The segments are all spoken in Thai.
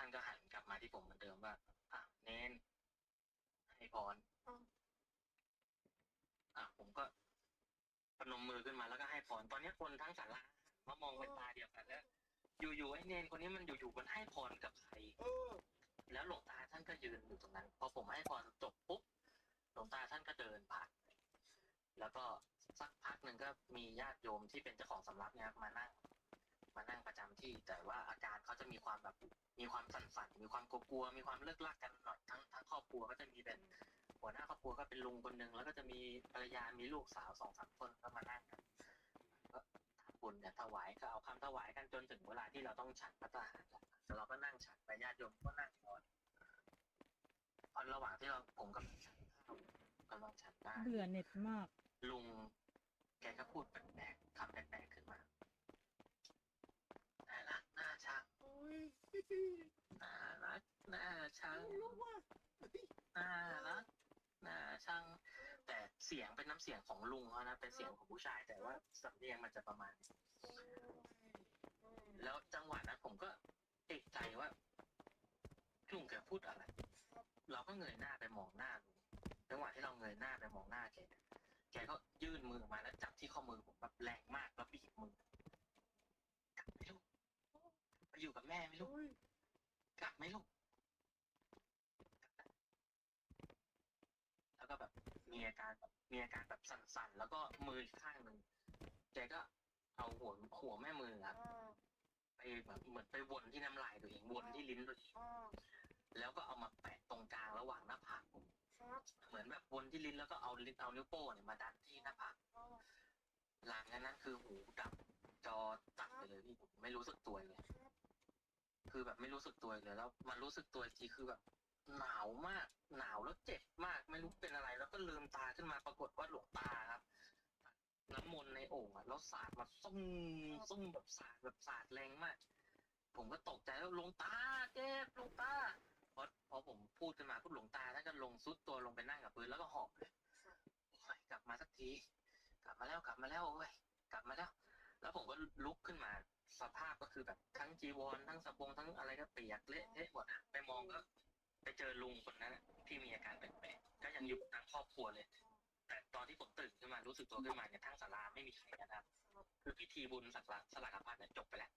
ท่านก็หันกลับมาที่ผมเหมือนเดิมว่าอะเน้นให้พรอืมอะผมก็พนมมือขึ้นมาแล้วก็ให้พรตอนนี้คนทั้งศาลามามองเป็นตาเดียวกันแล้วอยู่ๆไอ้เนนคนนี้มันอยู่ๆมันให้พรกับใครเออแล้วหลวงตาท่านก็ยืนอยู่ตรงนั้น พอผมให้พรจบปุ๊บหลวงตาท่านก็เดินผ่านไปแล้วก็สักพักหนึ่งก็มีญาติโยมที่เป็นเจ้าของสำนักเนี่ยครับมานั่ง มานั่งประจำที่ แต่ว่าอาการเขาจะมีความแบบมีความสั่นๆมีความกลัวๆมีความเลิกลักกันหน่อยทั้งทั้งครอบครัวก็จะมีเป็นหัวหน้าครอบครัวก็เป็นลุงคนหนึ่งแล้วก็จะมีภรรยามีลูกสาวสองสามคนก็มานั่งกันก็ทำบุญเนี่ยถวายก็เอาคำถวายกันจนถึงเวลาที่เราต้องฉันพระทหารแล้วแล้วเราก็นั่งฉันไปญาติโยมก็นั่งนอนตอนระหว่างที่เราผมกำลังฉันข้าวกำลังฉันได้เบื่อเน็ตมาก ลุงแกก็พูดแปลกๆคำแปลกๆขึ้นมาน่ารักน่าชัง โอ้ย น่ารักน่าชังลูกว่าน่ารักน่าชัง แต่เสียงเป็นน้ำเสียงของลุงเขานะเป็นเสียงของผู้ชาย แต่ว่าสำเนียงมันจะประมาณ แล้วจังหวะนั้นผมก็เอกใจว่าลุงแกพูดอะไร เราก็เงยหน้าไปมองหน้าลุงจังหวะที่เราเงยหน้าไปมองหน้าแกแกก็ยื่นมือมาแล้วจับที่ข้อมือผมแบบแรงมากแล้วบีบมือกลับไหมลูกไป อยู่กับแม่ไหมลูกโอ้ยกลับไหมลูก แล้วก็แบบมีอาการแบบมีอาการแบบสั่นๆ แล้วก็มืออีกข้างหนึ่งแกก็เอาหัวหัวแม่มือครับอ่าไปแบบเหมือนไปวนที่น้ำลายตัวเองวนที่ลิ้นตัวเองอ่าแล้วก็เอามาแปะตรงกลางระหว่างหน้าผากผมครับเหมือนแบบวนที่ลิ้นแล้วก็เอาลิ้นเอานิ้วโป้งเนี่ยมาดันที่หน้าผากอ่าหลังจากนั้นคือหูดับจอตัดไปเลยพี่ผมไม่รู้สึกตัวเลย คือแบบไม่รู้สึกตัวเลยแล้ว มันรู้สึกตัวทีคือแบบหนาวมาก หนาวแล้วเจ็บมาก ไม่รู้เป็นอะไร แล้วก็ลืมตาขึ้นมาปรากฏว่าหลวงตาครับน้ำมนต์ในโอ่งอะแล้วสาดมาซุ่มซุ่มแบบสาดแบบสาดแรงมาก ผมก็ตกใจแล้วหลวงตาเจ็บหลวงตาพอพอผมพูดขึ้นมาปุ๊บหลวงตาท่านก็ลงซุดตัวลงไปนั่งกับพื้นแล้วก็หอบเลยกลับมาสักที กลับมาแล้วกลับมาแล้วโอ้ยกลับมาแล้ว แล้วผมก็ลุกขึ้นมาสภาพก็คือแบบทั้งจีวรทั้งสบงทั้งอะไรก็เปียกเละเทะหมดอะไปมองก็ไปเจอลุงคนนั้นที่มีอาการแปลกๆก็ยังอยู่ทั้งครอบครัวเลย แต่ตอนที่ผมตื่นขึ้นมารู้สึกตัวขึ้นมาเนี่ยทั้งศาลาไม่มีใครนะครับ คือพิธีบุญสักละสลักพัดเนี่ยจบไปแล้ว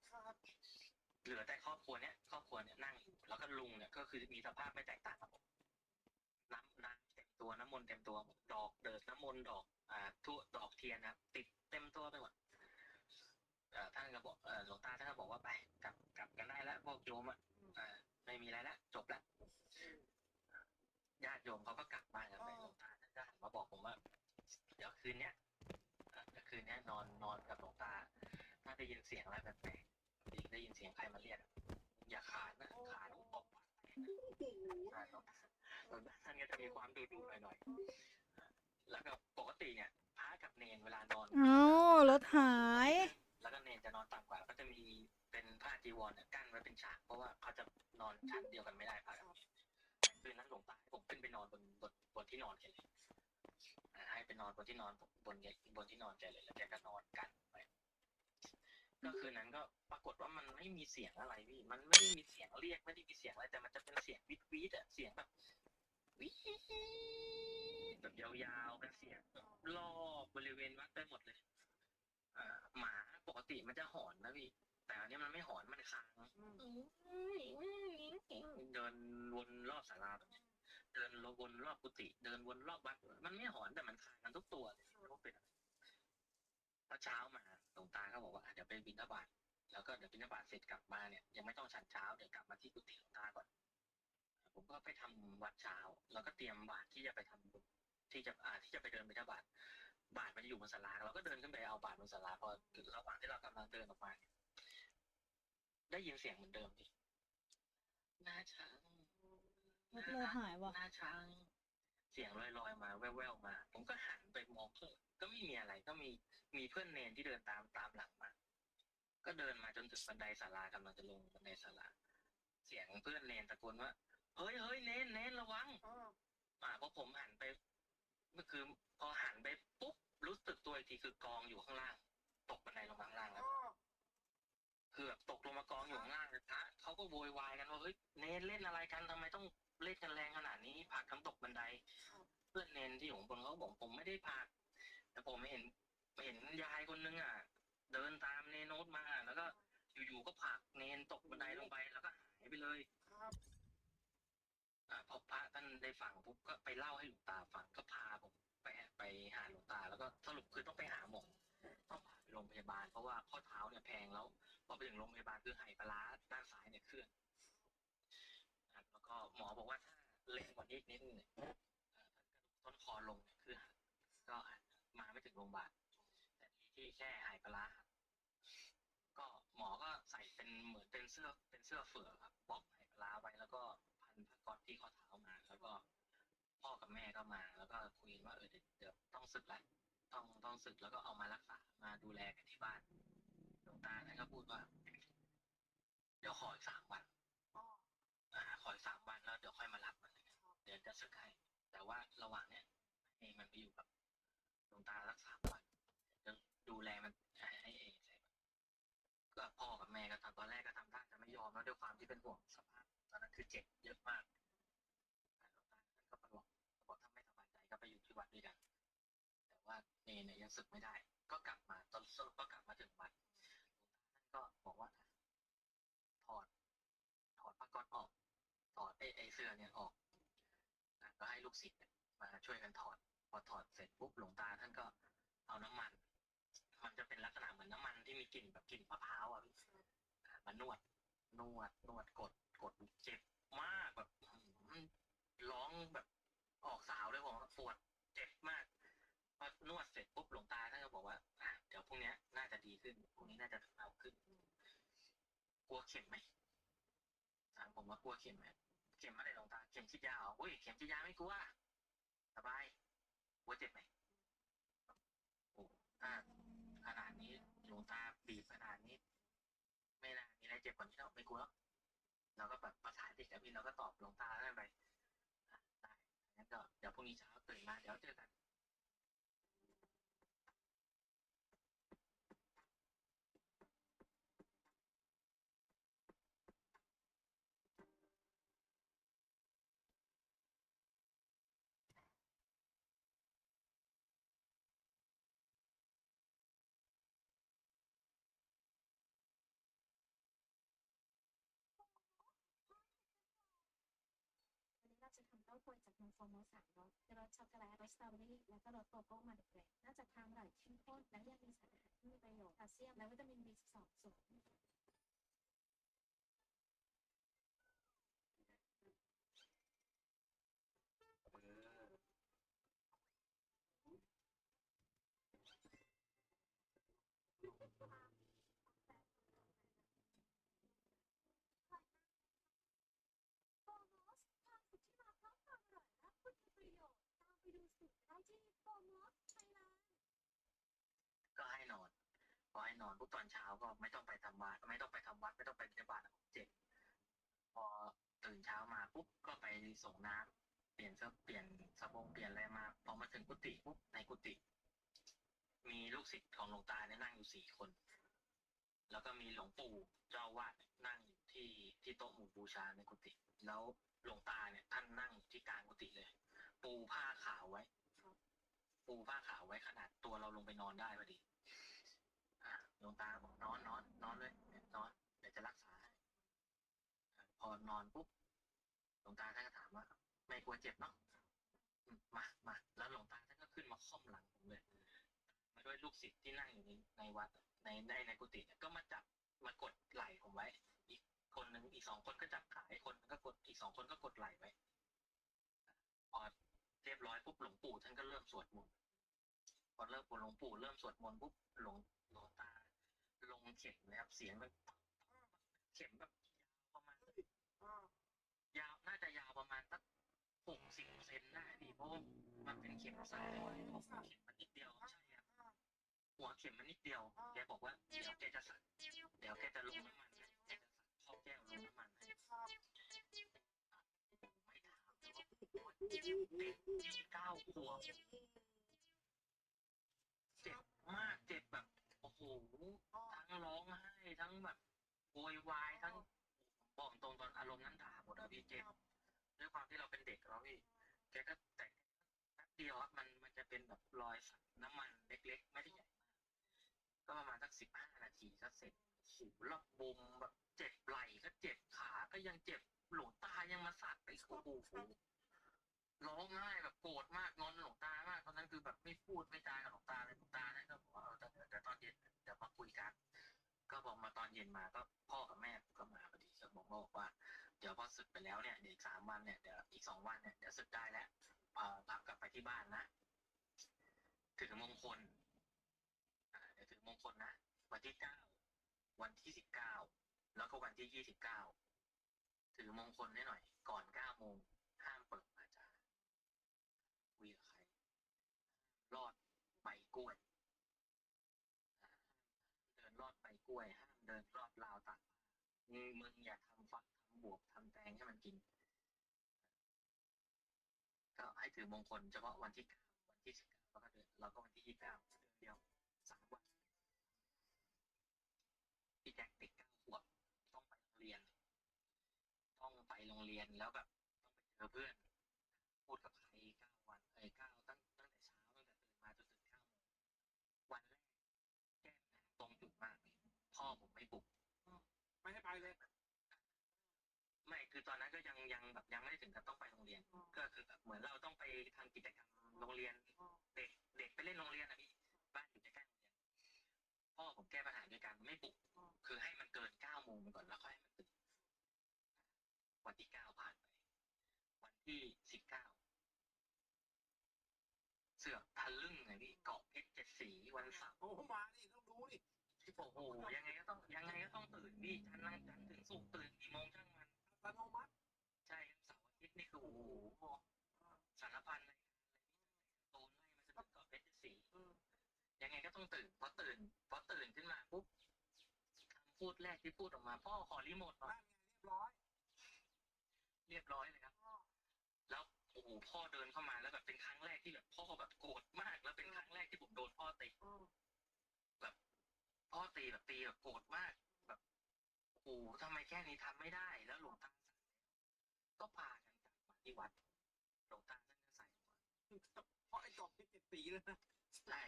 เหลือแต่ครอบครัวเนี้ยครอบครัวเนี่ยนั่งอยู่แล้วก็ลุงเนี่ยก็คือมีสภาพไม่แตกต่างกับผมน้ำน้ำเต็มตัวน้ำมนต์เต็มตัวดอกเดิดน้ำมนต์ดอกอ่าทั่วดอกเทียนนะครับติดเต็มตัวไปหมด ท่านก็บอกเอ่อหลวงตาท่านก็บอกว่าไปกลับกลับกันได้แล้วพวกโยมอะอ่าไม่มีอะไรแล้วจบแล้วญาติโยมเขาก็กลับบ้านกันไปหลวงตาท่านก็หันมาบอกผมว่า เดี๋ยวคืนเนี้ยเอ่อเดี๋ยวคืนเนี้ยนอนนอนกับหลวงตา ถ้าได้ยินเสียงอะไรแปลกๆได้ยินเสียงใครมาเรียกอะอย่าขาดนะขาดลูกตบปากโอ้โหใช่ครับท่านก็จะมีความดุดุหน่อยๆแล้วก็ปกติเนี่ยพระกับเนนเวลานอนเอ้ารถหายแล้วก็เนน จะนอนต่ำกว่าก็จะมีเป็นผ้าจีวรเนี่ยกั้นไว้เป็นฉากเพราะว่าเขาจะนอนชั้นเดียวกันไม่ได้พระกับเนนคืนนั้นหลวงตาให้ผมขึ้นไปนอนบนบนบนที่นอนแกเลยอ่าให้ไปนอนบนที่นอนผมบนแกบนที่นอนแกเลยแล้วแกก็นอนกันไปก็คืนนั้นก็ปรากฏว่ามันไม่มีเสียงอะไรพี่ มันไม่ได้มีเสียงเรียกไม่ได้มีเสียงอะไรแต่มันจะเป็นเสียงวิดวิดอะเสียงแบบวิดแบบยาวๆเป็นเสียงแบบรอบบริเวณวัดไปหมดเลยอ่า หมาปกติมันจะหอนนะพี่ แต่อันนี้มันไม่หอนมันค้างเดินวนรอบศาลาแบบเนี้เดินวนรอบกุฏิเดินวนรอบวัดมันไม่หอนแต่มันค้างกันทุกตัวเลยไม่รู้เป็นอะไรพอเช้ามาหลวงตาก็บอกว่าเดี๋ยวไปบิณฑบาตแล้วก็เดี๋ยวบิณฑบาตเสร็จกลับมาเนี่ยยังไม่ต้องฉันเช้าเดี๋ยวกลับมาที่กุฏิหลวงตาก่อนผมก็ไปทำวัดเช้า แล้วก็เตรียมบาตรที่จะไปทำบุญที่จะอ่าที่จะไปเดินบิณฑบาต บาทมันจะอยู่บนศาลาเราก็เดินขึ้นไปเอาบาทบนศาลาพอระหว่างที่เรากำลังเดินออกมาเนี่ยได้ยินเสียงเหมือนเดิมพี่หน้าช้างรถเลยหายว่ะหน้าช้าง เสียงลอยๆมา แว่วๆมา ผมก็หันไปมองเพื่อนก็ไม่มีอะไรก็มีมีเพื่อนเนนที่เดินตามตามหลังมา ก็เดินมาจนถึงบันไดศาลากำลังจะลงบันไดศาลาเสียงเพื่อนเนนตะโกนว่าเฮ้ยเฮ้ยเนนเนนระวังอ่าอ่าพอผมหันไปเมื่อคือพอหันไปปุ๊บ รู้สึกตัวอีกทีคือกองอยู่ข้างล่าง ตกบันไดลงมาข้างล่างแล้วอ่าคือแบบตกลงมากองอยู่ข้างล่างเลยพระเขาก็ก็โวยวายกันว่าเฮ้ยเนนเล่นอะไรกันทำไมต้องเล่นกันแรงขนาดนี้ผลักกันตกบันได เพื่อนเนนที่อยู่ข้างบนเขาก็บอกผมไม่ได้ผลักแต่ผมเห็นเห็นยายคนนึงอะ เดินตามเนนโนตมาแล้วก็อยู่ๆก็ผลักเนนตกบันไดลงไปแล้วก็หายไปเลยครับอ่าพอพระท่านได้ฟังปุ๊บก็ไปเล่าให้หลวงตาฟังก็พาผม ไปหาหลวงตา แล้วก็สรุปคือต้องไปหาหมอต้องพาไปโรงพยาบาล เพราะว่าข้อเท้าเนี่ยแพงแล้วพอไปถึงโรงพยาบาลคือไหปลาร้าด้านซ้ายเนี่ยเคลื่อนนะครับแล้วก็หมอบอกว่าถ้าเล็กกว่านี้นิดนึงเนี่ยถ้ากระดูกต้นคอลงเนี่ยคือหักก็มาไม่ถึงโรงพยาบาลแต่ที่ที่แค่ไหปลาร้าหักก็หมอก็ใส่เป็นเหมือนเป็นเสื้อเป็นเสื้อเฟือกครับบล็อกไหปลาร้าไว้แล้วก็พันผ้าก๊อซที่ข้อเท้ามา แล้วก็ พ่อกับแม่ก็มา แล้วก็คุยกันว่าเออเดี๋ยวเดี๋ยวต้องศึกแล้วต้องต้องศึกแล้วก็เอามารักษามาดูแลกันที่บ้านหลวงตาท่านก็พูดว่า เดี๋ยวขออีกสามวันอ๋ออ่าขออีกสามวันแล้วเดี๋ยวค่อยมารับอะไรเดี๋ยวจะศึกให้แต่ว่าระหว่างเนี้ยให้มันไปอยู่กับหลวงตารักสามวันจะดูแลมันให้เองก็พ่อกับแม่ก็ทำตอนแรกก็ทำท่าจะไม่ยอมแล้วด้วยความที่เป็นห่วงสภาพตอนนั้นคือเจ็บเยอะมาก ว่าเนเนี่ยยังศึกไม่ได้ ก็กลับมาตอนสรุปก็กลับมาถึงวัดหลวงตาท่านก็บอกว่าถอดถอดผ้าก๊อซออกถอดไอ้ไอ้เสื้อเนี่ยออกก็ให้ลูกศิษย์มาช่วยกันถอด พอถอดเสร็จปุ๊บหลวงตาท่านก็เอาน้ำมัน มันจะเป็นลักษณะเหมือนน้ำมันที่มีกลิ่นแบบกลิ่นมะพร้าวอะพี่มานวดนวดนวดกดกดเจ็บมากแบบร้องแบบออกสาวเลยผมปวดเจ็บมาก พอนวดเสร็จปุ๊บหลวงตาท่านก็บอกว่าอะเดี๋ยวพรุ่งนี้น่าจะดีขึ้นพรุ่งนี้น่าจะเอาขึ้น กลัวเข็มไหมถามผมว่ากลัวเข็มไหมเข็มอะไรหลวงตาเข็มฉีดยาเหรออุ้ยเข็มฉีดยาไม่กลัวสบายกลัวเจ็บไหมโอ้ถ้าขนาดนี้หลวงตาบีบขนาดนี้ ไม่น่ามีอะไรเจ็บกว่านี้แล้วไม่กลัวแล้วเราก็แบบภาษาเด็กอะพี่เราก็ตอบหลวงตาได้ไปได้งั้นก็เดี๋ยวพรุ่งนี้เช้าตื่นมาเดี๋ยวเจอกัน ก็ควรจะเต้าหวยจากนมโฟมสามรสคือรสช็อกโกแลตรสสตรอเบอรี่แล้วก็รสโกโก้มาเดเกรน่าจะทานอร่อยเข้มข้นและยังมีสารอาหารที่มีประโยชน์แคลเซียมและวิตามิน B12 สูง โฟมอสความสุขที่มาพร้อมความอร่อยและคุณประโยชน์ตาม ไปดูสูตรได้ที่โฟมอสไทยแลนด์ก็ให้นอนพอให้นอนปุ๊บตอนเช้าก็ไม่ต้องไปทำวัดไม่ต้องไปทำวัด ไม่ต้องไปบิบาตเจ็บพอตื่นเช้ามาปุ๊บก็ไปส่งน้ำเปลี่ยนเสื้อเปลี่ยนสบงเปลี่ยนอะไรมาพอมาถึงกุฏิปุ๊บในกุฏิมีลูกศิษย์ของหลวงตาเนี่ยนั่งอยู่สี่คน แล้วก็มีหลวงปู่เจ้าอาวาดนั่งอยู่ที่ที่โต๊ะหมู่บูชาในกุฏิแล้วหลวงตาเนี่ยท่านนั่งอยู่ที่กลางกุฏิเลย ปูผ้าขาวไว้ ปูผ้าขาวไว้ขนาดตัวเราลงไปนอนได้พอดีอ่าหลวงตาบอกนอนนอนนอนเลยนอนเดี๋ยวจะรักษาให้อ่าพอนอนปุ๊บหลวงตาท่านก็ถามว่า ไม่กลัวเจ็บเนาะอืมมามาแล้วหลวงตาท่านก็ขึ้นมาค่อมหลังผมเลยมาด้วยลูกศิษย์ที่นั่งอยู่ในในวัดในในในกุฏิเนี่ยก็มาจับมากดไหล่ผมไว้ อีกคนหนึ่งอีกสองคนก็จับขาอีกคนนึงก็กดอีกสองคนก็กดไหล่ไว้พอ เรียบร้อยปุ๊บหลวงปู่ท่านก็เริ่มสวดมนต์พอเริ่มหลวงปู่เริ่มสวดมนต์ปุ๊บหลวงหลวงตาลงเข็มเลยครับ เสียงแบบเข็มแบบยาวประมาณยาวน่าจะยาวประมาณสักหกสิบเซนได้พี่เพราะมันเป็นเข็มสายหัวเข็มมันนิดเดียวใช่ครับหัวเข็มมันนิดเดียวแกบอกว่าเดี๋ยวแกจะสั่นเดี๋ยวแกจะลงน้ำมัน เจ็บเด็กเก้าขวบเจ็บมากเจ็บแบบ โอ้โห ทั้งร้องไห้ทั้งแบบโวยวายทั้งผมบอกตเจ็บด้วยความที่เราเป็นเด็กแล้วพี่แกก็แต่งแป๊บเดียวอะมันมันจะเป็นแบบรอยสักน้ำมันเล็กๆ ไม่ได้ใหญ่มากก็ประมาณสักสิบห้านาทีก็เสร็จหูระบมแบบเจ็บไหล่ก็เจ็บขาก็ยังเจ็บหลวงตายังมาสักไปโอ้โห ร้องไห้แบบโกรธมากงอนหลวงตามากตอนนั้นคือแบบไม่พูดไม่จากับหลวงตาเลยหลวงตาเนี่ยก็บอกว่าเออเดี๋ยวตอนเย็นเดี๋ยวมาคุยกัน ก็บอกมาตอนเย็นมาก็พ่อกับแม่ก็มาพอดีก็บอกบอกว่า เดี๋ยวพอศึกไปแล้วเนี่ยเดี๋ยวอีกสามวันเนี่ยเดี๋ยวอีกสองวันเนี่ยเดี๋ยวศึกได้แล้วเอ่อรับกลับไปที่บ้านนะถือมงคลอ่าเดี๋ยวถือมงคลนะวันที่เก้าวันที่สิบเก้าแล้วก็วันที่ยี่สิบเก้าถือมงคลให้หน่อย ก่อนเก้าโมงห้ามเปิดอาจารย์คุยกับใครรอดใบกล้วย เดินรอดใบก ล้วยห้ามเดินรอดราวตักมึงมึงอย่าทำฟักทำบวบทำแตงให้มันกิน ก็ให้ถือมงคลเฉพาะวันที่เก้าวันที่สิบเก้าแล้วก็เดือนแล้วก็วันที่ยี่สิบเก้าเดือนเดียวสามวันพี่แจ็คติดเก้าขวบต้องไปโรงเรียน ต้องไปโรงเรียนแล้วแบบต้องไปเจอเพื่อน พูดกับใครเก้าวันเอ้ยเก้าตั้งตั้งแต่เช้าตั้งแต่ตื่นมาจนถึงเก้าโมงวันแรก แก้ปัญหาตรงจุดมากเลยพ่อผมไม่ปลุก ไม่ให้ไปเลย ไม่คือ ตอนนั้นก็ยังยังแบบยังไม่ได้ถึงกับต้องไปโรงเรียน ก็คือแบบเหมือนเราต้องไปทำกิจกรรมโรงเรียน เด็กเด็กไปเล่นโรงเรียนนะพี่บ้านอยู่ใกล้ๆโรงเรียนพ่อผมแก้ปัญหาด้วยการไม่ปลุก คือให้มันเกินเก้าโมงไปก่อนแล้วค่อยให้มันตื่นวันที่เก้าผ่านไป วันที่สิบเก้าเสือกทะลึ่งไงพี่เกาะเพชรเจ็ดสีวันเสาร์โอ้มาดิต้องดูดิโอ้โหยังไงก็ต้องยังไงก็ต้องตื่นพี่จันทร์นั่งจันทร์ถึงศุกร์ตื่นกี่โมงช่างมัน อัตโนมัติใช่ครับเสาร์อาทิตย์นี่คือโอ้โหสารพันเลยโดนไล่มาจนถึงเกาะเพชรสียังไงก็ต้องตื่นพอตื่นพอตื่นขึ้นมาปุ๊บคำพูดแรกที่พูดออกมา พ่อขอรีโมทหน่อยบ้านไงเรียบร้อย เรียบร้อยเลยครับแล้วโอ้โหพ่อเดินเข้ามาแล้วแบบเป็นครั้งแรกที่แบบพ่อแบบโกรธมาก แล้วเป็นครั้งแรกที่ผมโดนพ่อตีแบบพ่อตีแบบตีแบบโกรธมาก แบบ โอ้โหทำไมแค่นี้ทำไม่ได้ แล้วหลวงตาสั่งก็พากันกลับมาที่วัดหลวงตาท่านก็ใส่หัวเพราะไอ้กรอบที่เจ็ดสีเลยนะใช่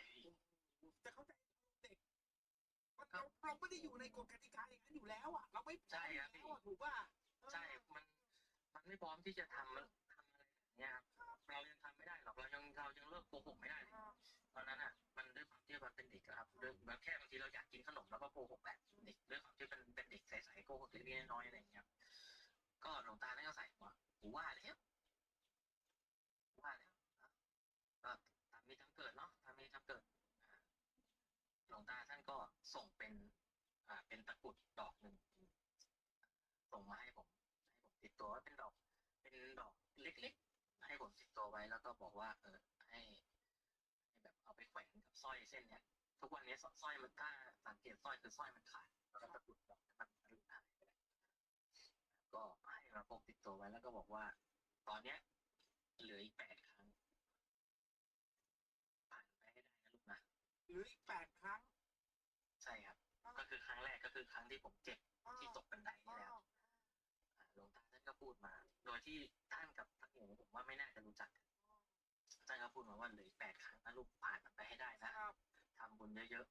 พี่จะเข้าใจเด็กว่าเราเราไม่ได้อยู่ในกฎกติกาอย่างนั้นอยู่แล้วอะ เราไม่ใช่ครับพี่แล้วอะถูกป่ะใช่ มัน มันไม่พร้อมที่จะทำมันทำอะไรแบบเนี้ยครับเรายังทำไม่ได้หรอก เรายังเรายังเลิกโกหกไม่ได้เลย ตอนนั้นอะมันด้วยความที่มันเป็นเด็กอะครับด้วยแบบแค่บางทีเราอยากกินขนมแล้วก็โกหกแบบเด็กด้วยความที่เป็นเป็นเด็กใสๆโกหกเล็กๆน้อยๆอะไรอย่างเงี้ยก็หลวงตาท่านก็ใส่หัวกูว่าแล้วว่าแล้วก็ตามมีทั้งเกิดเนาะตามมีทั้งเกิดหลวงตาท่านก็ส่งเป็นอ่าเป็นตะกรุดดอกหนึ่งส่งมาให้ผมให้ผมติดตัวไว้เป็นดอก เป็นดอกเล็กๆให้ผมติดตัวไว้แล้วก็บอกว่าเออ แบบเอาไปแขวนกับสร้อยเส้นเนี้ยทุกวันนี้สสร้อยมันถ้าสังเกตสร้อยคือสร้อยมันขาดแล้วก็ตะกรุดดอกมันมันหลุดหายไปแล้วก็ให้มาพกติดตัวไว้แล้วก็บอกว่า ตอนเนี้ยเหลืออีกแปดครั้งผ่านไปให้ได้นะลูกนะหรืออีกแปดครั้ง ใช่ครับ ก็คือครั้งแรกก็คือครั้งที่ผมเจ็บที่ตกบันไดนี่แหละครับอ่าหลวงตาท่านก็พูดมา โดยที่ท่านกับท่านหนูผมว่าไม่น่าจะรู้จัก ว่าเหลืออกแปดครั้งนะลูกผ่านมันไปให้ได้นะทำบุญเยอะ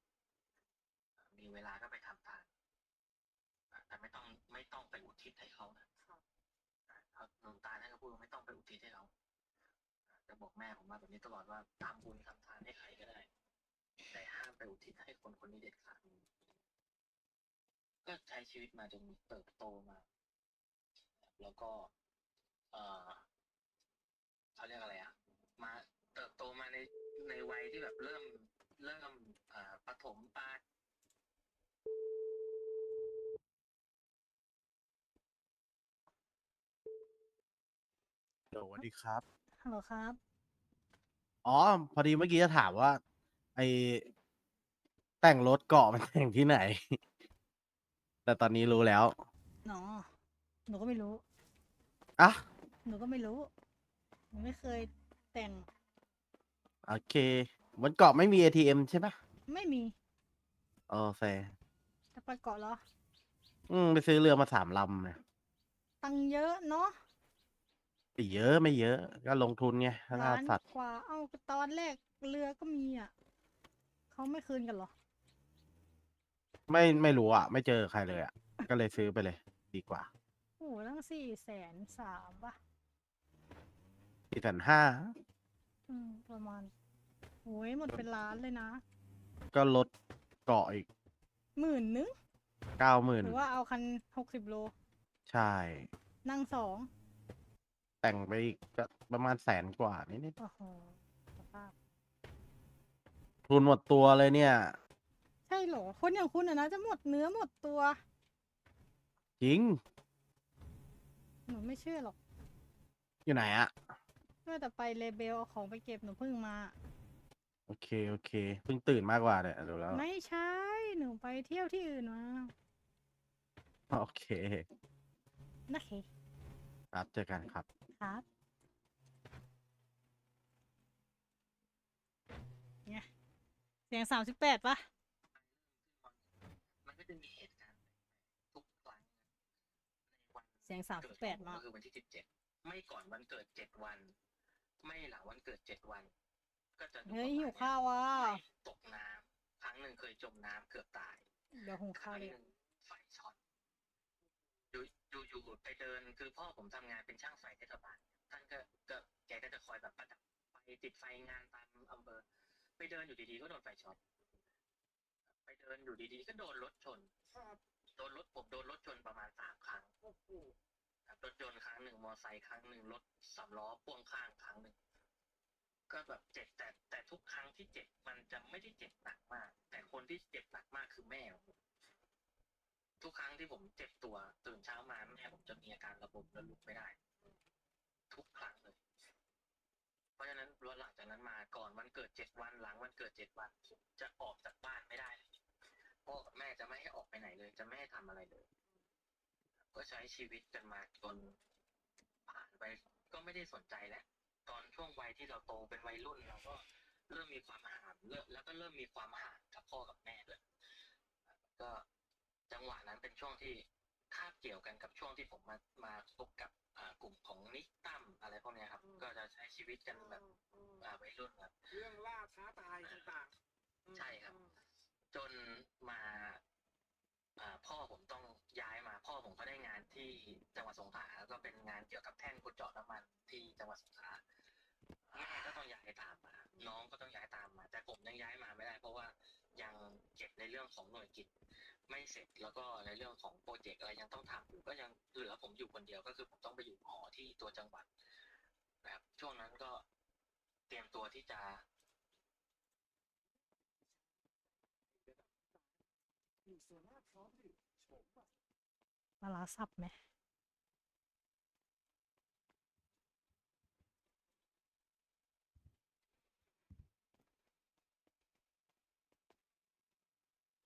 ๆอ่ามีเวลาก็ไปทำทานอ่าแต่ไม่ต้องไม่ต้องไปอุทิศให้เขานะอ่าครับหลวงตาท่านก็พูดว่าไม่ต้องไปอุทิศให้เขาอ่าจะบอกแม่ผมมาแบบนี้ตลอดว่าทำบุญทำทานให้ใครก็ได้ แต่ห้ามไปอุทิศให้คนคนนี้เด็ดขาดก็ใช้ชีวิตมาจนเติบโตมา แล้วก็ เออเขาเรียกอะไรอะ มาเติบโตมา ในในวัยที่แบบเริ่มเริ่มอ่าปฐมปลายสวัสดีครับ ฮัลโหลครับ อ๋อ พอดีเมื่อกี้จะถามว่า ไอแต่งรถเกาะมันแต่งที่ไหน แต่ตอนนี้รู้แล้วหนอหนูก็ไม่รู้ อะหนูก็ไม่รู้หนูไม่เคยแต่ง โอเคบนเกาะไม่มี ATM ใช่ปะไม่มีโอเคจะไปเกาะเหรอ อืมไปซื้อเรือมาสามลำเนี่ยตังค์เยอะเนาะไม่เยอะไม่เยอะ ก็ลงทุนไงล่าล้านสัตว์กว่า เอ้าตอนแรกเรือก็มีอะเขาไม่คืนกันเหรอ ไม่ไม่รู้อะ ไม่เจอใครเลยอะ ก็เลยซื้อไปเลย ดีกว่าโอ้โหตั้งสี่แสนสามป่ะสี่แสนห้า อืมประมาณโอ้ยหมดเป็นล้านเลยนะก็ลดเกาะอีกหมื่นนึงเก้าหมื่นหรือว่าเอาคันหกสิบโล ใช่ นั่งสองแต่งไปอีกก็ประมาณแสนกว่านิดโอ้โหสภาพๆทุนหมดตัวเลยเนี่ย ใช่เหรอ คนอย่างคุณอะนะ จะหมดเนื้อหมดตัวจริง หนูไม่เชื่อหรอก อยู่ไหนอะ เมื่อแต่ไปเลเบลเอาของไปเก็บหนูเพิ่งมา โอเค โอเค เพิ่งตื่นมากกว่าเนี่ยดูแล้ว ไม่ใช่หนูไปเที่ยวที่อื่นมาโอเค นะเคครับเจอกันครับ ครับเนี่ยเสียงสามสิบแปดปะมันก็จะมีเหตุการณ์ทุกครั้งในวันเสียงสามสิบแปดเกิมาก็กคือวันที่สิบเจ็ดไม่ก่อนวันเกิดเจ็ดวัน ไม่หลังวันเกิดเจ็ดวัน ก็จะเฮ้ยหิวข้าวอะ ตกน้ำครั้งหนึ่งเคยจมน้ำเกือบตาย เดี๋ยวหุงคข้ารั้วงเลยหนึ่งไฟช็อตอยู่อยู่อยู่ไปเดินคือพ่อผมทำงานเป็นช่างไฟเทศบาลท่านก็ก็แกก็จะคอยแบบประดับไฟติดไฟงานตามอำเภอไปเดินอยู่ดีๆก็โดนไฟช็อตไปเดินอยู่ดีๆก็โดนรถชนครับโดนรถผมโดนรถชนประมาณสามครั้งโอ้โหค รถยนต์ครั้งหนึ่งมอเตอร์ไซค์ครั้งหนึ่งรถสามล้อพ่วงข้างครั้งหนึ่งก็แบบเจ็บแต่แต่ทุกครั้งที่เจ็บมันจะไม่ได้เจ็บหนักมาก แต่คนที่เจ็บหนักมากคือแม่ผมทุกครั้งที่ผมเจ็บตัวตื่นเช้ามาแม่ผมจะมีอาการระบมแล้วลุกไม่ได้ ทุกครั้งเลย เพราะฉะนั้นหลังจากนั้นมาก่อนวันเกิดเจ็ดวันหลังวันเกิดเจ็ดวันจะออกจากบ้านไม่ได้เพ่อกับแม่จะไม่ให้ออกไปไหนเลย จะไม่ให้ทำอะไรเลย ก็ใช้ชีวิตกันมาจนผ่านไปก็ไม่ได้สนใจแล้วตอนช่วงวัยที่เราโตเป็นวัยรุ่นเราก็เริ่มมีความห่างเลิกแล้วก็เริ่มมีความห่างกับพ่อกับแม่ด้วยก็จังหวะนั้นเป็นช่วงที่คาบเกี่ยวกันกับช่วงที่ผมมามาพบกับอ่ากลุ่มของนิกตั้มอะไรพวกเนี้ยครับ ก็จะใช้ชีวิตกันแบบอ่าวัยรุ่นครับ เรื่องล่าท้าตายต่างๆอืมใช่ครับ จนมาอ่า พ่อผมต้องย้ายมาพ่อผมก็ได้งานที่จังหวัดสงขลาแล้วก็เป็นงานเกี่ยวกับแท่นขุดเจาะน้ำมันที่จังหวัดสงขลาแม่ก็ต้องย้ายตามมา น้องก็ต้องย้ายตามมา แต่ผมยังย้ายมาไม่ได้ เพราะว่ายังเก็บในเรื่องของหน่วยกิจ ไม่เสร็จแล้วก็ในเรื่องของโปรเจกต์อะไรยังต้องทำอยู่ก็ยังเหลือผมอยู่คนเดียวก็คือผมต้องไปอยู่หอที่ตัวจังหวัดนะครับช่วงนั้นก็เตรียมตัวที่จะ อยู่ส่วนหน้าพร้อมดิโฉมอะ ปลาร้าสับไหม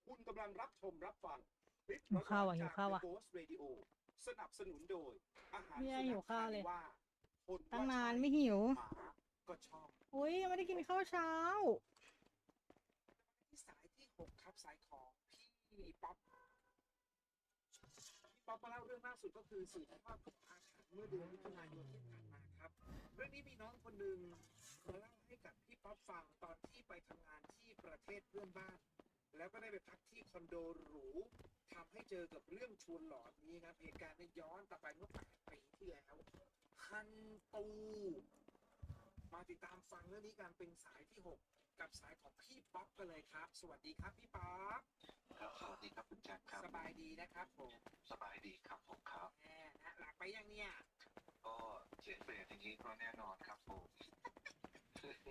คุณกำลังรับชมรับฟังคลิปหิวข้าวอะหิวข้าวอะโ s เรดิโอสนับสนุนโดยอาหารเนี่ยหิวข้าวเลยว่าคนตั้งว่นานใช่ไม่หิวหมาก็ชอบอุ้ยยังไม่ได้กินข้าวเช้าที่สายที่หกครับสายของ พี่ป๊อปพี่ป๊อปมาเล่าเรื่องล่าสุดก็คือสืบทอดของอาถรรพ์เมื่อเดือนมิถุนายนที่ผ่านมาครับ เรื่องนี้มีน้องคนหนึ่งมาเล่าให้กับพี่ป๊อปฟังตอนที่ไปทำงานที่ประเทศเพื่อนบ้าน แล้วก็ได้ไปพักที่คอนโดหรูทำให้เจอกับเรื่องชวนหลอนนี้ครับเหตุการณ์นี้ย้อนกลับไปเมื่อแปดปีที่แล้วคันตู มาติดตามฟังเรื่องนี้กันเป็นสายที่หก กับสายของพี่ป๊อปกันเลยครับ สวัสดีครับพี่ป๊อปครับสวัสดีครับคุณแจ็คครับ สบายดีนะครับผมสบายดีครับผมครับแหมนะหลับไปยังเนี่ย ก็เสียงเปลี่ยนอย่างนี้ก็แน่นอนครับผม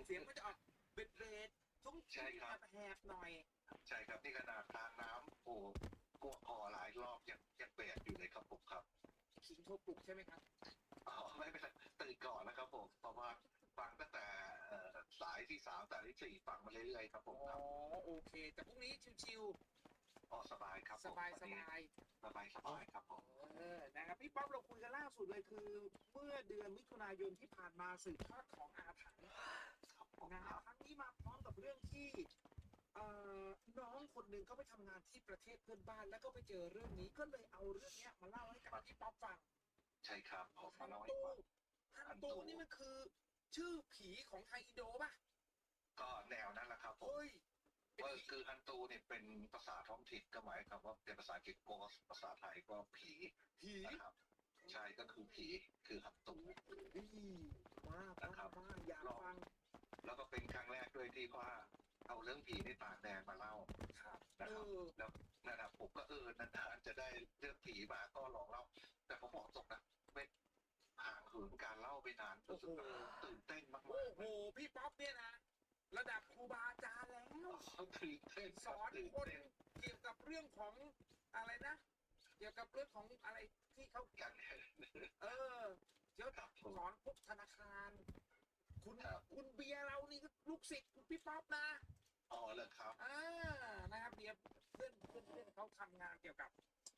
เสียงก็จะออกเบ็ดเรดทุ้งใช่ครับแหบๆหน่อย ใช่ครับนี่ขนาดทานน้ำโอ้กลัวคอหลายรอบยังยังเปลี่ยนอยู่เลยครับผมครับขิงโทรปลุกใช่ไหมครับอ๋อไม่เป็นไรตื่นก่อนนะครับผมเพราะว่าฟังตั้งแต่เอ่อ สายที่สามสายที่สี่ฟังมาเรื่อยๆครับผมอ๋อครับโอเค แต่พรุ่งนี้ชิวอ๋อสบายครับๆผสมบายสวันนี้บายสบายสบายครับผมเออนะครับพี่ป๊อปเราคุยกันล่าสุดเลยคือ เมื่อเดือนมิถุนายนที่ผ่านมาสืบทอดของอาถรรพ์ครับผมนะคครัรับบครั้งนี้มาพร้อมกับเรื่องที่เอ่อน้องคนหนึ่งเขาไปทำงานที่ประเทศเพื่อนบ้าน แล้วก็ไปเจอเรื่องนี้ก็เลยเอาเรื่องเนี้ยมาเล่าให้กับพี่ป๊อปฟัง ใช่ครับผมคัมานเล่าให้ตู้ฟังคันฮันตูนี่มันคือ ชื่อผีของไทยอินโดป่ะก็แนวนั้นแหละครับผมเฮ้ยเป็นเออผีคือฮันตูเนี่ยเป็นภาษาท้องถิ่นก็หมายความว่าเป็นภาษาอังกฤษโกสภาษาไทยก็ผีผีนะครับใช่ก็คือผีคือฮันตูนี่มามานะครับมาอยากฟังแล้วก็เป็นครั้งแรกด้วยที่ว่าเอาเรื่องผีในต่างแดนมาเล่าครับนะเอครับอแล้วนะครับผมก็เออนานๆจะได้เรื่องผีมาก็ลองเล่า แต่ผมบอกตรงนะไม่ ห่างเหินการเล่าไปนานรู้สึกแบบตื่นเต้นมากโอ้ๆโหพี่ป๊อปเนี่ยนะระดับครูบาอาจารย์แล้วตื่นเต้นสอนตื่นคนเต้นเกี่ยวกับเรื่องของอะไรนะ เกี่ยวกับเรื่องของอะไรที่เขากันเออเดี๋ยวครับผสมอนพวกธนาคาร คุณครับคุณเบียร์เรานี่ก็ลูกศิษย์คุณพี่ป๊อปนะ อ๋อเลยครับ อ่านะครับเบียร์เพื่อนเพื่อนเพื่อนเขาทำงานเกี่ยวกับ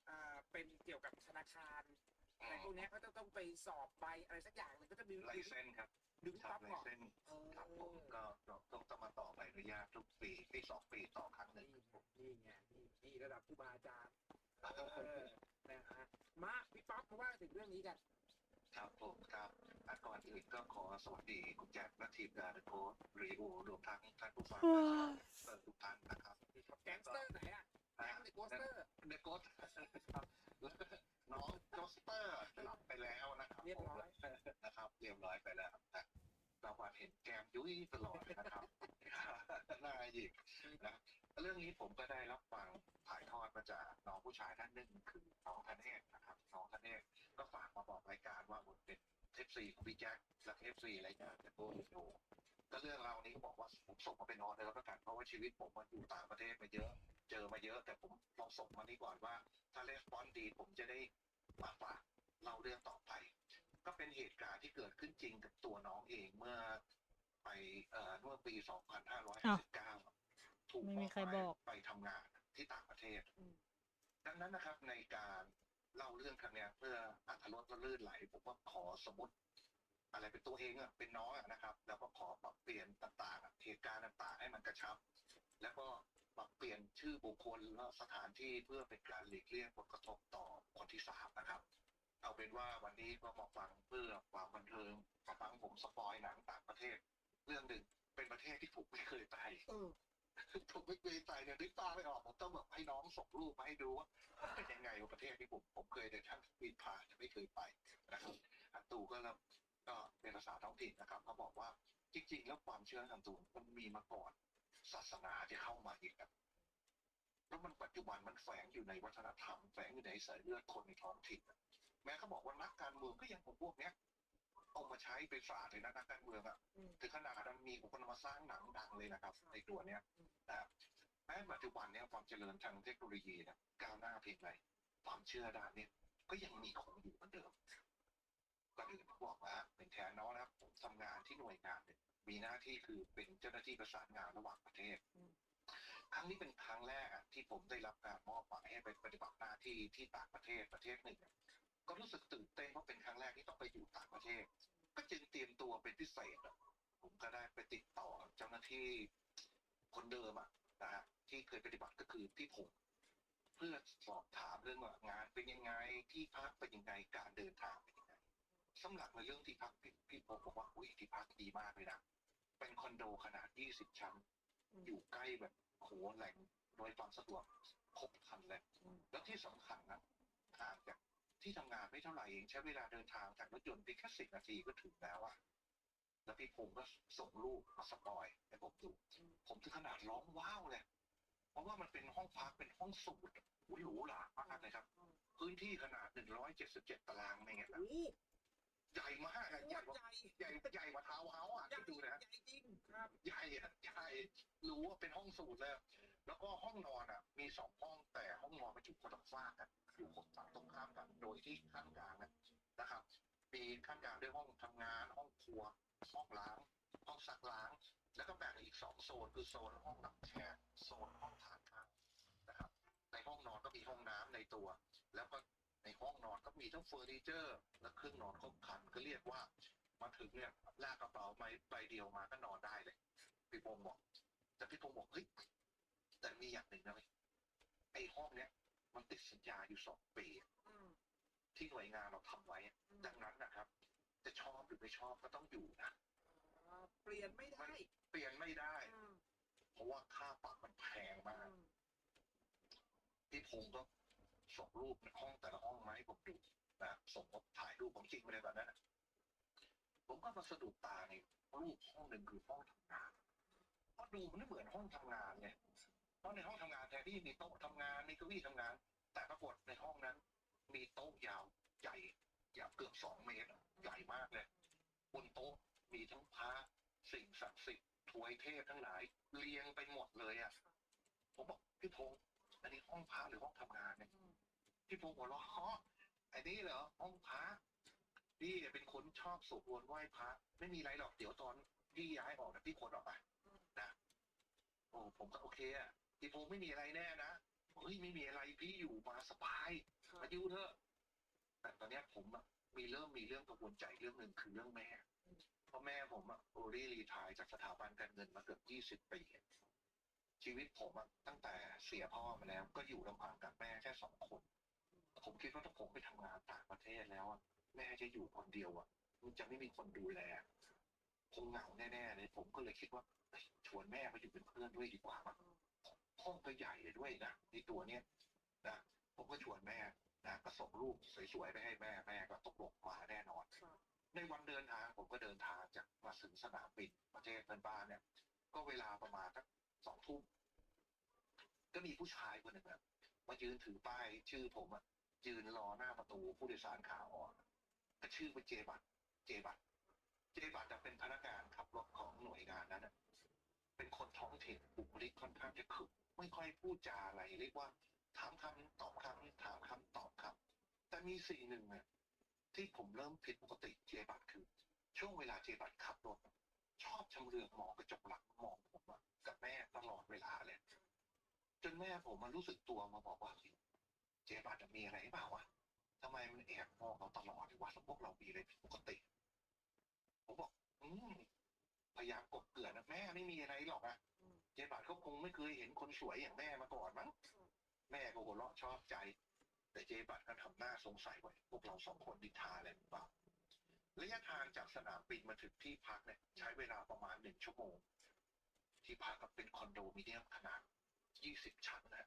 อ่าเป็นเกี่ยวกับธนาคารอะ ไรพวกเนี้ยเขาจะต้องไปสอบใบอะไรสักอย่างหนึ่งก็จะมีไลเส้นครับดึงครัป๊บไลก่อนเส้นเออครับผมก็ต้องต้องมาต่อใบอนุญาตทุกปีที่สองปีต่อครั้งหนึ่งนี่ไงนี่นี่ระดับครูบาอาจารย์เออนะฮะมาพี่ป๊อปมาว่าถึงเรื่องนี้กันครับผมครับอะก่อนอื่นก็ขอสวัสดีคุณแจ็คและทีมงานโค้ดรีโอรวมทั้งท่านผู้ฟังเปิดทุกท่านนะครับ แก๊งสเตอร์ไหนอะแก๊งเดอะโกสเตอร์ เดอะโกสครับแล้วก็ น้องโกสเตอร์หลับไปแล้วนะครับเรียบร้อยนะครับ เรียบร้อยไปแล้วแต่เราวันเห็นแกมยุ้ยตลอดนะครับน้าหยิกนะเรื่องนี้ผมก็ได้รับฟังถ่ายทอดมาจากน้องผู้ชายท่านหนึ่งคือน้องธเนศนะครับน้องธเนศก็ฝากมาบอกรายการว่าผมเป็นเทปซีของพี่แจ็คและเทปซีรายการเดอะโกสโก็เรื่องราวนี้บอกว่าผมส่งมาเป็นออเดอร์แล้วกันเพราะว่าชีวิตผมมันอยู่ต่างประเทศมาเยอะ เจอมาเยอะ แต่ผมลองส่งมานี่ก่อนว่า ถ้าレスปอนดีผมจะได้มาฝากเล่าเรื่องต่อไป ก็เป็นเหตุการณ์ที่เกิดขึ้นจริงกับตัวน้องเองเมื่อไปเอ่อเมื่อปี 2559 ถูกไม่มีใครบอกไปทำงานที่ต่างประเทศอืมดังนั้นนะครับในการเล่าเรื่องครั้งเนี้ยเพื่ออัธรสและลื่นไหล ผมว่าขอสมมติ อะไรเป็นตัวเองอะเป็นน้องอะนะครับ แล้วก็ขอปรับเปลี่ยนต่างๆอะเหตุการณ์ต่างๆ ให้มันกระชับ แล้วก็ปรับเปลี่ยนชื่อบุคคลและสถานที่เพื่อเป็นการหลีกเลี่ยงผลกระทบต่อคนที่สามนะครับ เอาเป็นว่าวันนี้ก็มาฟังเพื่อความบันเทิงมาฟังผมสปอยหนังต่างประเทศ เรื่องหนึ่งเป็นประเทศที่ผมไม่เคยไปเออผมไม่เคยไปเนี่ยนึกตาไม่ออกผมต้องแบบให้น้องส่งรูปมาให้ดูว่าเป็นยังไงว่าประเทศที่ผมผมเคยเดินทางบินผ่านแต่ไม่เคยไปนะครับอันตูก็แล้ว ก็เป็นภาษาท้องถิ่นนะครับเขาบอกว่าจริง ๆ แล้วความเชื่อทางตูมันมีมาก่อน ศาสนาที่เข้ามาอีกอะแล้วมันปัจจุบันมันแฝงอยู่ในวัฒนธรรมแฝงอยู่ในสายเลือดคนในท้องถิ่นอะแม้เขาบอกว่านักการเมืองก็ยังเอาพวกเนี้ยเอามาใช้เป็นศาสตร์เลยนะนักการเมืองอะอืมถึงขนาดมันมีคนมาสร้างหนังดังเลยนะครับ ในตัวเนี้ยนะครับแม้ปัจจุบันเนี้ยความเจริญทางเทคโนโลยีเนี่ยก้าวหน้าเพียงไรความเชื่อด้านเนี้ยก็ยังมีคงอยู่เหมือนเดิม ก่อนอื่นผมบอกว่าเป็นแทนน้องนะครับผมทำงานที่หน่วยงานเนี่ยมีหน้าที่คือเป็นเจ้าหน้าที่ประสานงานระหว่างประเทศ ครั้งนี้เป็นครั้งแรกอะที่ผมได้รับการมอบหมายให้ไปปฏิบัติหน้าที่ที่ต่างประเทศประเทศหนึ่งก็รู้สึกตื่นเต้นเพราะเป็นครั้งแรกที่ต้องไปอยู่ต่างประเทศ ก็จึงเตรียมตัวเป็นพิเศษผมก็ได้ไปติดต่อเจ้าหน้าที่คนเดิมอะนะฮะที่เคยปฏิบัติก็คือพี่ผมเพื่อสอบถามเรื่องว่างานเป็นยังไงที่พักเป็นยังไงการเดินทางเป็นยังไง สำหรับในเรื่องที่พักพี่พี่ผมบอกว่าอุ้ยที่พักดีมากเลยนะเป็นคอนโดขนาด20ชั้น อยู่ใกล้แบบโหแหล่งโดยความสะดวกครบครันเลยอืมแล้วที่สำคัญนะห่างจากที่ทำงานไม่เท่าไหร่เองใช้เวลาเดินทางจากรถยนต์เพียงแค่สิบนาทีก็ถึงแล้วอะแล้วพี่ผมก็ส่งรูปมาสปอยให้ผมดู ผมถึงขนาดร้องว้าวเลยเพราะว่ามันเป็นห้องพักเป็นห้องสูตรอุ๊ยหรูหรามากเลยครับ พื้นที่ขนาด177ตารางอะไรเงี้ยนะโอ้โห ใหญ่มากอะโคใหญ่ตกรว่าใหญ่ใหญ่ใหญ่กว่าทาวน์เฮาส์อะใหญ่คิดดูนะใหญ่จริงครับ ใหญ่อะใหญ่รู้ว่าเป็นห้องสูตรเลยแล้วก็ห้องนอนอะ มีสองห้องแต่ห้องนอนมันอยู่คนละฝากกันอยู่คนฝั่งตรงข้ามกัน โดยที่ข้างกลางนะนะครับ มีข้างกลางด้วยห้องทำงาน ห้องครัว ห้องล้าง ห้องซักล้าง แล้วก็แบ่งอีกสองโซนคือโซนห้องรับแขกโซนห้องทานข้าวนะครับ ในห้องนอนก็มีห้องน้ำในตัว แล้วก็ ในห้องนอนก็มีทั้งเฟอร์นิเจอร์และเครื่องนอนครบครันก็เรียกว่า มาถึงเนี่ยลากกระเป๋าใบใบเดียวมาก็นอนได้เลย พี่พงศ์บอก แต่พี่พงศ์บอกเฮ้ยแต่มีอย่างหนึ่งนะเว้ยไอ้ห้องเนี้ย มันติดสัญญาอยู่สองปีอะอืมที่หน่วยงานเราทำไว้อะอืมดังนั้นนะครับ จะชอบหรือไม่ชอบก็ต้องอยู่นะอ่าเปลี่ยนไม่ได้ เปลี่ยนไม่ได้อืมเพราะว่าค่าปรับมันแพงมากอืมพี่พงศ์ก็ ส่งรูปในห้องแต่ละห้องมาให้ผมดูนะส่งผมถ่ายรูปผมจริงไปเลยแบบนั้นผมก็มาสะดุดตาในรูปห้องหนึ่งคือห้องทำงานเพราะดูมันไม่เหมือนห้องทำงานไงเพราะในห้องทำงานแทนที่มีโต๊ะทำงานมีเก้าอี้ทำงาน แต่ปรากฏในห้องนั้น มีโต๊ะยาวใหญ่ยาวเกือบสองเมตรใหญ่มากเลยบนโต๊ะมีทั้งพระสิ่งศักดิ์สิทธิ์ถวยเทพทั้งหลายเรียงไปหมดเลยอะผมบอกพี่พงศ์อันนี้ห้องพระหรือห้องทำงานเนี่ย พี่พงศ์หัวเราะอ๋อไอ้นี่เหรอห้องพระพี่เป็นคนชอบสวดมนต์ไหว้พระไม่มีไรหรอกเดี๋ยวตอนพี่ย้ายออกนะพี่คนออกไปนะโอ้ผมก็โอเคอะพี่พงศ์ไม่มีอะไรแน่นะเฮ้ยไม่มีอะไรพี่อยู่มาสบายมาอยู่เถอะแต่ตอนเนี้ยผมอะมีเริ่มมีเรื่องกังวลใจเรื่องหนึ่งคือเรื่องแม่เพราะแม่ผมอะโอรีรีทายจากสถาบันการเงินมาเกือบยี่สิบปีชีวิตผมอะตั้งแต่เสียพ่อมาแล้ว ก็อยู่ลำพังกับแม่แค่สองคน ผมคิดว่าถ้าผมไปทำงานต่างประเทศแล้วอะแม่จะอยู่คนเดียวอะ มันจะไม่มีคนดูแลคงเหงาแน่ๆเลย ผมก็เลยคิดว่าชวนแม่มาอยู่เป็นเพื่อนด้วยดีกว่าห้องก็ใหญ่เลยด้วยนะในตัวเนี้ยนะผมก็ชวนแม่นะก็ส่งรูปสวยๆไปให้แม่แม่ก็ตกลงมาแน่นอน ในวันเดินทางผมก็เดินทางจากมาถึงสนามบินประเทศเพื่อนบ้านเนี่ย ก็เวลาประมาณสักสองทุ่มก็มีผู้ชายคนหนึ่งอะมายืนถือป้ายชื่อผมอะ ยืนรอหน้าประตูผู้โดยสารขาออกก็ชื่อว่าเจบัตเจบัตเจบัตจะเป็นพนักงานขับรถของหน่วยงานนั้นเป็นคนท้องถิ่นบุคลิกค่อนข้างจะขรึมไม่ค่อยพูดจาอะไรเรียกว่า ถามคำตอบคำถามคำตอบคำแต่มีสิ่งหนึ่งอะที่ผมเริ่มผิดปกติเจบัตคือ ช่วงเวลาเจบัตขับรถชอบชำเลืองมองกระจกหลังมองผมกับแม่ตลอดเวลาเลยจนแม่ผมมันรู้สึกตัวมาบอกว่า จบัตมีอะไรหรือเปล่าวะทำไมมันแอบมองเราตลอดเลยวะแล้วพวกเรามีอะไรผิดปกติผมบอก อืมพยายามกบเกลื่อนนะแม่ไม่มีอะไรหรอกอะเจบัตเขาคงไม่เคยเห็นคนสวยอย่างแม่มาก่อนมั้งแม่ก็หัวเราะชอบใจ แต่เจบัตก็ทำหน้าสงสัยว่าพวกเราสองคนดินทาอะไรหรือเปล่าระยะทางจากสนามบินมาถึงที่พักเนี่ยใช้เวลาประมาณหนึ่งชั่วโมง ที่พักก็เป็นคอนโดมิเนียมขนาดยี่สิบชั้นนะ